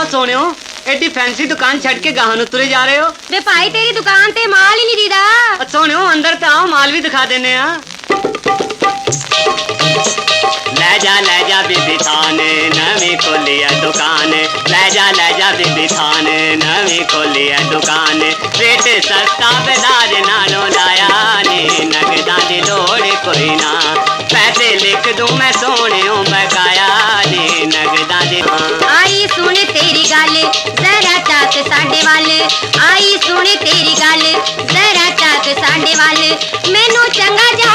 ਸੋਹਣਿਓ ਐਡੀ ਫੈਂਸੀ ਦੁਕਾਨ ਛੱਡ ਕੇ ਗਾਹਾਂ ਨੂੰ ਤੁਰੇ ਜਾ ਰਹੇ ਹੋ ਵੇ ਭਾਈ ਤੇਰੀ ਦੁਕਾਨ ਤੇ ਮਾਲ ਹੀ ਨਹੀਂ ਦੀਦਾ ਉਹ ਸੋਹਣਿਓ ਅੰਦਰ ਤਾਂ ਆਓ ਮਾਲ ਵੀ ਦਿਖਾ ਦਿੰਨੇ ਆ ਲੈ ਜਾ ਲੈ ਜਾ ਬੀਬੀ ਥਾਨੇ ਨਵੀਂ ਖੋਲੀ ਐ ਦੁਕਾਨ ਲੈ ਜਾ ਲੈ ਜਾ ਬੀਬੀ ਥਾਨੇ ਨਵੀਂ ਖੋਲੀ ਐ ਦੁਕਾਨ ਰੇਟ ਸਸਤਾ ਬਜ਼ਾਰ ਨਾਲੋਂ ਲਾਇਆ ਨੀ ਨਗਦਾਂ ਦੀ ਲੋੜ ਕੋਈ ਨਾ ਪੈਸੇ ਲਿਖ ਦੂੰ ਮੈਂ ਸੋਹਣਿਓ ਬਕਾਇਆ ਨੀ ਨਗਦਾਂ ਦੀ ਆਈ ਸੁਣ गल, जरा चाक साडे वाल। आई सुनी तेरी गल, जरा चाक साडे वाल। मैनू चंगा जा